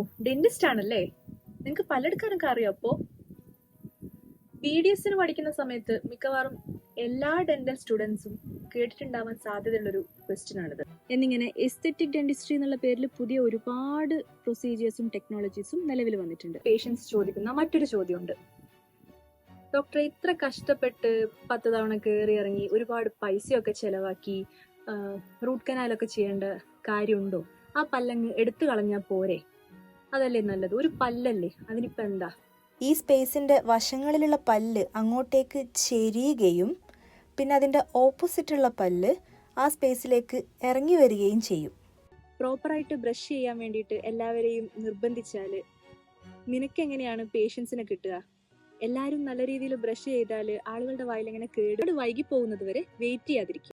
Dentist ആണല്ലേ? നിങ്ങൾക്ക് പല്ലെടുക്കാനൊക്കെ അറിയാം അപ്പോ? ബി ഡി എസിന് പഠിക്കുന്ന സമയത്ത് മിക്കവാറും എല്ലാ ഡെന്റൽ സ്റ്റുഡൻസും കേട്ടിട്ടുണ്ടാവാൻ സാധ്യതയുള്ളൊരു ക്വസ്റ്റ്യൻ ആണിത്. എന്നിങ്ങനെ എസ്തെറ്റിക് ഡെന്റിസ്ട്രി എന്നുള്ള പേരിൽ പുതിയ ഒരുപാട് പ്രൊസീജിയേഴ്സും ടെക്നോളജീസും നിലവിൽ വന്നിട്ടുണ്ട്. പേഷ്യൻസ് ചോദിക്കുന്ന മറ്റൊരു ചോദ്യമുണ്ട്. ഡോക്ടർ ഇത്ര കഷ്ടപ്പെട്ട് പത്ത് തവണ കയറി ഇറങ്ങി ഒരുപാട് പൈസയൊക്കെ ചെലവാക്കി റൂട്ട് കനാലൊക്കെ ചെയ്യേണ്ട കാര്യമുണ്ടോ? ആ പല്ലങ്ങ് എടുത്തു കളഞ്ഞാൽ പോരെ? അതല്ലേ നല്ലത്? ഒരു പല്ലല്ലേ? അതിനിപ്പോ എന്താ? ഈ സ്പേസിന്റെ വശങ്ങളിലുള്ള പല്ല് അങ്ങോട്ടേക്ക് ചെരിയുകയും പിന്നെ അതിന്റെ ഓപ്പോസിറ്റുള്ള പല്ല് ആ സ്പേസിലേക്ക് ഇറങ്ങി വരികയും ചെയ്യും. പ്രോപ്പറായിട്ട് ബ്രഷ് ചെയ്യാൻ വേണ്ടിയിട്ട് എല്ലാവരെയും നിർബന്ധിച്ചാൽ നിനക്കെങ്ങനെയാണ് പേഷ്യൻസിനെ കിട്ടുക? എല്ലാവരും നല്ല രീതിയിൽ ബ്രഷ് ചെയ്താൽ ആളുകളുടെ വായിൽ എങ്ങനെ കേട്? വൈകി പോകുന്നത് വരെ വെയിറ്റ് ചെയ്യാതിരിക്കും